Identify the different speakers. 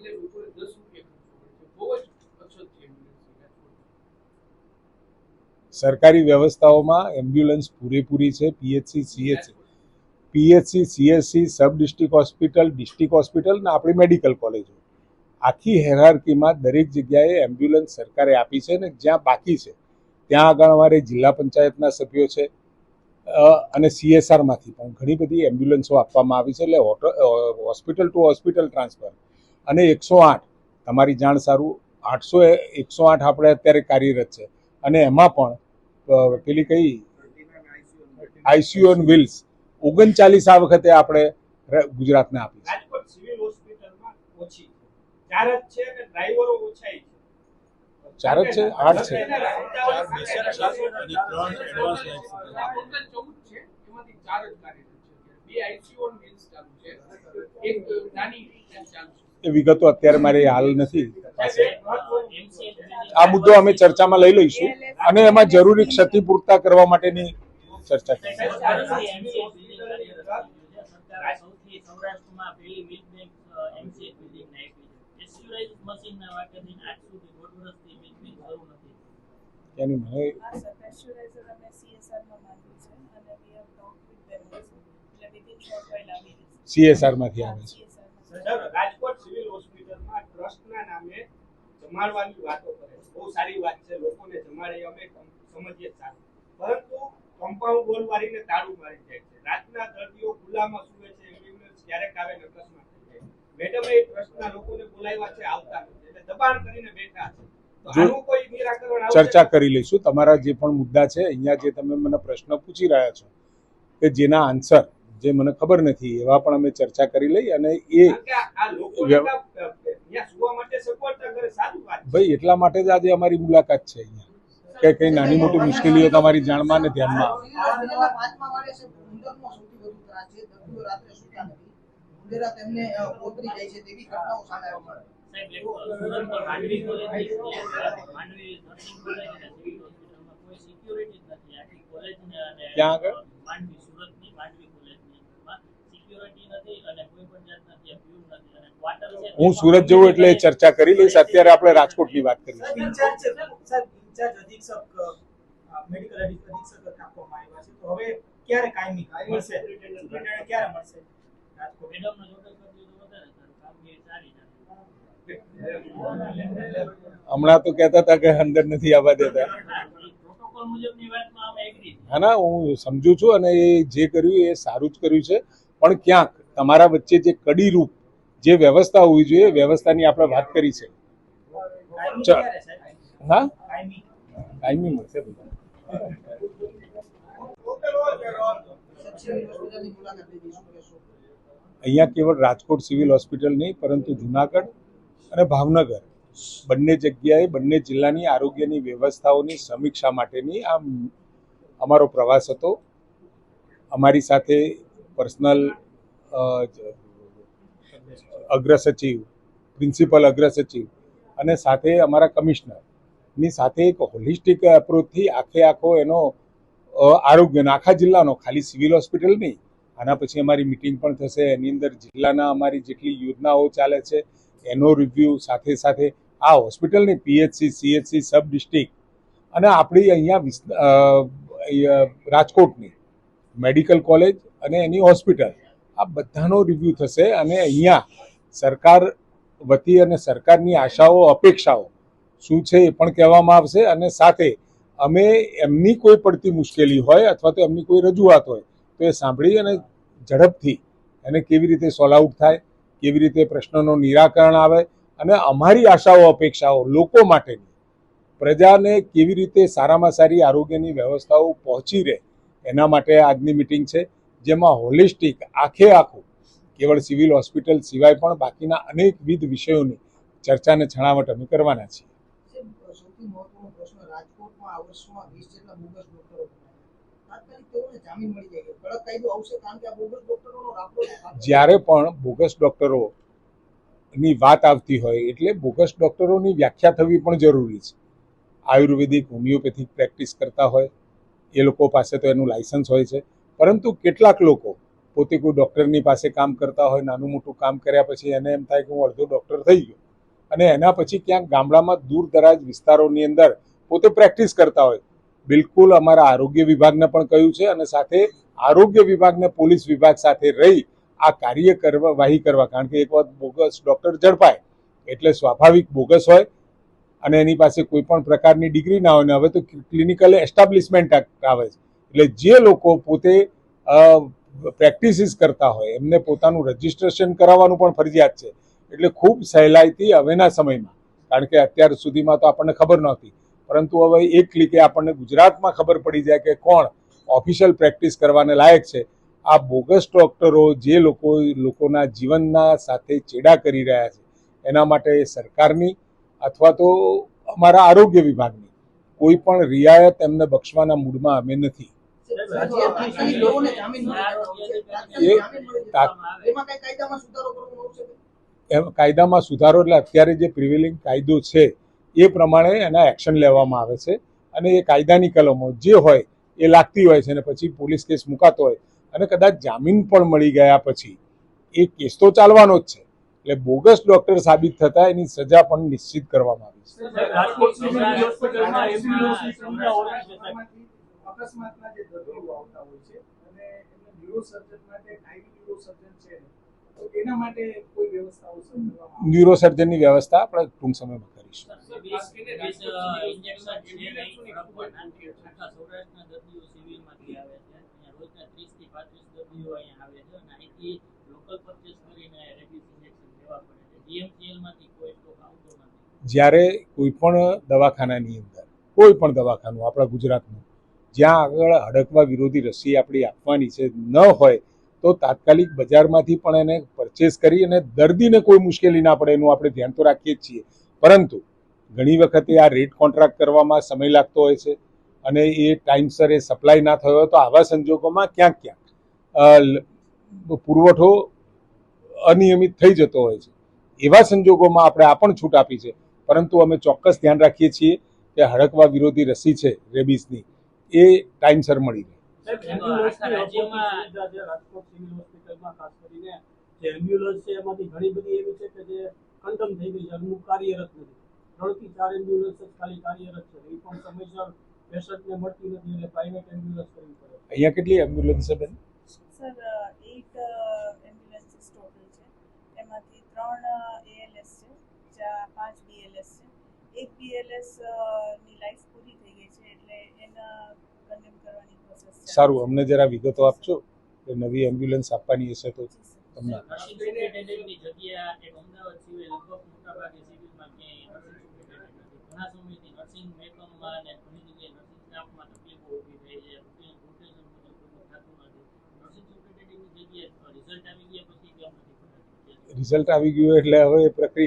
Speaker 1: બદલે લોકોને દસ રૂપિયા બહુ જ અછત છે
Speaker 2: સરકારી વ્યવસ્થાઓમાં એમ્બ્યુલન્સ પૂરેપૂરી છે PHC CHC PHC CHC sub district hospital district hospital ને આપણી મેડિકલ કોલેજો આખી હેરાર્કીમાં દરેક જગ્યાએ એમ્બ્યુલન્સ સરકારે આપી છે ને જ્યાં બાકી છે. ત્યાં આગળ અમારે જિલ્લા પંચાયતના સભ્યો છે. અને સીએસઆરમાંથી પણ ઘણી બધી એમ્બ્યુલન્સો આપવામાં આવી છે. એટલે હોસ્પિટલ ટુ હોસ્પિટલ ટ્રાન્સફર અને એકસો આઠ. તમારી જાણ સારું. આઠસો એકસો આઠ આપણે અત્યારે કાર્યરત છે. અને એમાં પણ પેલી કઈ? આઈસીયુ ઓન વ્હીલ્સ ઓગણચાલીસ આ વખતે આપણે ગુજરાતને આપી છે.
Speaker 3: રાજકોટ સિવિલ હોસ્પિટલમાં ઓછી છે. ચાર જ છે અને ડ્રાઈવરો ઓછા છે.
Speaker 2: ચાર જ છે? આઠ
Speaker 1: બે આઈસીયુ ઓન વ્હીલ્સ ચાલુ છે. એક નાની ચાલુ છે.
Speaker 2: એ વિગતો અત્યારે મારી હાલ નથી. પાસે આ મુદ્દો અમે ચર્ચામાં લઈ લઈશું અને એમાં જરૂરી ક્ષતિપૂર્તા કરવા માટેની ચર્ચા
Speaker 4: રહેશે.
Speaker 2: CSR માંથી આવે છે.
Speaker 4: CSR માં.
Speaker 3: સર, રાજકોટ સિવિલ હોસ્પિટલમાં ટ્રસ્ટના નામે જમાડવાની વાતો કરે છે. બહુ સારી વાત છે. લોકોને જમાડે અમે સમજીએ સારું પરંતુ કમ્પાઉન્ડ વોલ વાળીને તાળું મારી જાય છે. રાતના દર્દીઓ ખુલ્લામાં સુવે છે એમ્બ્યુલન્સ ક્યારેક આવે ને અકસ્માત થઈ જાય. મેડમે ટ્રસ્ટના લોકોને બોલાવ્યા છે આવતા નથી. એટલે દબાણ કરીને બેઠા છે?
Speaker 2: ચર્ચા કરી લઈશું. તમારા જે પણ મુદ્દા છે અહીંયા જે તમે મને પ્રશ્ન પૂછી રહ્યા છો કે જેના આન્સર જે મને ખબર નથી એવા પણ અમે ચર્ચા કરી લઈ અને એ ભાઈ એટલા માટે જ આજે અમારી મુલાકાત છે અહીંયા. કે કઈ નાની મોટી મુશ્કેલીઓ તમારી જાણમાં ને ધ્યાનમાં?
Speaker 5: ત્યાં હોસ્પિટલના
Speaker 2: હું સુરત જવું એટલે ચર્ચા કરી લઈશ. અત્યારે આપણે રાજકોટની વાત કરીશું હમણાં તો કહેતા હતા કે અંદર નથી આવવા દેતા. હા ના હું સમજુ છું અને એ જે કર્યું એ સારું જ કર્યું છે. પણ ક્યાંક તમારા વચ્ચે જે કડીરૂપ જે વ્યવસ્થા હોવી જોઈએ વ્યવસ્થાની આપણે વાત કરી છે. હા?
Speaker 6: કાયમી
Speaker 2: મળશે અહીંયા કેવળ રાજકોટ સિવિલ હોસ્પિટલ નહીં પરંતુ જુનાગઢ અને ભાવનગર. બંને જગ્યાએ બંને જિલ્લાની આરોગ્યની વ્યવસ્થાઓની સમીક્ષા માટેની આ અમારો પ્રવાસ હતો. અમારી સાથે પર્સનલ અગ્ર સચિવ પ્રિન્સિપલ અગ્ર સચિવ અને સાથે અમારા કમિશનરની સાથે એક હોલિસ્ટિક એપ્રોચથી આખે આખો એનો આરોગ્યનો આખા જિલ્લાનો, ખાલી સિવિલ હોસ્પિટલ નહીં, આના પછી અમારી મિટિંગ પણ થશે. એની અંદર જિલ્લાના અમારી જેટલી યોજનાઓ ચાલે છે, એનો રિવ્યૂ સાથે સાથે આ હોસ્પિટલની પીએચસી સીએચસી સબ ડિસ્ટ્રિક્ટ અને આપણી અહીંયા રાજકોટની મેડિકલ કોલેજ અને એની હોસ્પિટલ આ બધાનો રિવ્યૂ થશે અને અહીંયા સરકાર વતી અને સરકારની આશાઓ, અપેક્ષાઓ શું છે એ પણ કહેવામાં આવશે અને સાથે અમે એમની કોઈ પડતી મુશ્કેલી હોય અથવા તો એમની કોઈ રજૂઆત હોય તો એ સાંભળી અને ઝડપથી એને કેવી રીતે સોલ્વ આઉટ થાય, કેવી રીતે પ્રશ્નોનું નિરાકરણ આવે અને અમારી આશાઓ, અપેક્ષાઓ લોકો માટેની પ્રજાને કેવી રીતે સારામાં સારી આરોગ્યની વ્યવસ્થાઓ પહોંચી રહે એના માટે આજની મિટિંગ છે. જેમાં હોલિસ્ટિક આખે આખું કેવળ સિવિલ હોસ્પિટલ સિવાય પણ બાકીના અનેકવિધ વિષયોની ચર્ચાને છણાવટ અમે કરવાના છીએ.
Speaker 7: બોગસ ડોક્ટરો.
Speaker 2: જ્યારે પણ બોગસ ડોક્ટરોની વાત આવતી હોય એટલે બોગસ ડોક્ટરોની વ્યાખ્યા થવી પણ જરૂરી છે. આયુર્વેદિક હોમિયોપેથિક પ્રેક્ટિસ કરતા હોય એ લોકો પાસે તો એનું લાયસન્સ હોય છે. પરંતુ કેટલાક લોકો પોતે કોઈ ડૉક્ટરની પાસે કામ કરતા હોય, નાનું મોટું કામ કર્યા પછી એને એમ થાય કે હું અડધો ડૉક્ટર થઈ ગયો. અને એના પછી ક્યાંક ગામડામાં દૂર દરાજ વિસ્તારોની અંદર પોતે પ્રેક્ટિસ કરતા હોય. બિલકુલ અમારા આરોગ્ય વિભાગને પણ કહ્યું છે અને સાથે આરોગ્ય વિભાગને પોલીસ વિભાગ સાથે રહી આ કાર્ય કરવા વાહી કરવા, કારણ કે એક વખત બોગસ ડૉક્ટર ઝડપાય, એટલે સ્વાભાવિક બોગસ હોય અને એની પાસે કોઈ પણ પ્રકારની ડિગ્રી ના હોય. ને હવે તો ક્લિનિકલ એસ્ટાબ્લિશમેન્ટ આવે છે. એટલે જે લોકો પોતે પ્રેક્ટિસિસ કરતા હોય, એમને પોતાનું રજિસ્ટ્રેશન કરાવવાનું પણ ફરજિયાત છે. એટલે ખૂબ સહેલાઈથી હવેના સમયમાં, કારણ કે અત્યાર સુધીમાં તો આપણને ખબર નહોતી. પરંતુ હવે એક ક્લિકે આપણને ગુજરાતમાં ખબર પડી જાય કે કોણ ઓફિશિયલ પ્રેક્ટિસ કરવાને લાયક છે. આ બોગસ ડોક્ટરો જે લોકો, લોકોના જીવનના સાથે ચેડા કરી રહ્યા છે, એના માટે સરકારની અથવા તો અમારા આરોગ્ય વિભાગની કોઈ પણ રિયાયત એમને બક્ષવાના મૂડમાં અમે નથી.
Speaker 7: એમ કાયદામાં સુધારો
Speaker 2: એટલે અત્યારે જે પ્રિવેલિંગ કાયદો છે એ પ્રમાણે એના એક્શન લેવામાં આવે છે અને એ કાયદાની કલમો જે હોય એ લાગતી હોય છે અને પછી પોલીસ કેસ મુકાતો હોય અને કદાચ જામીન પણ મળી ગયા પછી એ કેસ તો ચાલવાનો જ છે એટલે બોગસ ડોક્ટર સાબિત થતા એની સજા પણ નિશ્ચિત કરવામાં આવી છે
Speaker 6: અકસ્માતના જે દર્દીઓ આવતા હોય છે અને એમને ન્યુરોસર્જન માટે કાયમી ન્યુરોસર્જન છે એના માટે કોઈ વ્યવસ્થાઓ શરૂ કરવામાં આવે?
Speaker 2: ન્યુરોસર્જનની વ્યવસ્થા આપણે ટૂંક સમયમાં કરીશું.
Speaker 5: વીસ વીસ ઇન્જેક્શન છે નહીં રાખવાના. આખા સૌરાષ્ટ્રના દર્દીઓ સિવિલમાંથી આવે છે. અહીંયા રોજના ત્રીસથી પાંત્રીસ દર્દીઓ અહીંયા આવે છે અને અહીંથી લોકલ પરચેસ કરીને રેબિસ ઇન્જેક્શન લેવા પડે છે. જીએમસીએલમાંથી કોઈ સ્ટોક આવતો નથી.
Speaker 2: જ્યારે કોઈ પણ દવાખાનાની અંદર કોઈ પણ દવાખાનું આપણા ગુજરાતનું જ્યાં આગળ હડકવા વિરોધી રસી આપણી આપવાની છે, ન હોય, તો તાત્કાલિક બજારમાંથી પણ એને પરચેસ કરી અને દર્દીને કોઈ મુશ્કેલી ના પડે એનું આપણે ધ્યાન તો રાખીએ જ છીએ. પરંતુ ઘણી વખતે આ રેટ કોન્ટ્રાક્ટ કરવામાં સમય લાગતો હોય છે અને એ ટાઈમસર એ સપ્લાય ના થયો તો આવા સંજોગોમાં ક્યાંક ક્યાંક પુરવઠો અનિયમિત થઈ જતો હોય છે. એવા સંજોગોમાં આપણે આ પણ છૂટ આપી છે. પરંતુ અમે ચોક્કસ ધ્યાન રાખીએ છીએ કે હડકવા વિરોધી રસી છે રેબિસની એ ટાઈમસર મળી રહે.
Speaker 8: સાહેબ,
Speaker 5: આખા
Speaker 8: એમ્બ્યુલન્સની
Speaker 5: રાજ્યમાં
Speaker 8: અપૂરતી સુવિધા છે રાજકોટ સિવિલ હોસ્પિટલમાં ખાસ કરીને જે એમ્બ્યુલન્સ છે એમાંથી ઘણી બધી એવી છે કે જે કંડમ થઈ ગઈ છે અમુક કાર્યરત નથી. ત્રણ ચાર એમ્બ્યુલન્સ જ ખાલી કાર્યરત છે. એ પણ સમયસર પેશન્ટને મળતી નથી એટલે પ્રાઇવેટ એમ્બ્યુલન્સ કરવી પડે
Speaker 2: અહીંયા કેટલી એમ્બ્યુલન્સ છે બેન?
Speaker 4: સર એટ એમ્બ્યુલન્સીસ ટોટલ છે. એમાંથી ત્રણ એએલએસ છે ચાર પાંચ બીએલએસ છે. એક બીએલએસની લાઈફ પૂરી થઈ ગઈ છે એટલે એના કન્ડેમ કરવાની પ્રોસેસ
Speaker 2: સારું અમને જરા વિગતો આપજો કે નવી એમ્બ્યુલન્સ આપવાની હશે તો તમને?
Speaker 5: રિઝલ્ટ આવી ગયા પછી કેમ નથી કરાતું?
Speaker 2: રિઝલ્ટ આવી ગયું એટલે હવે એ પ્રક્રિયા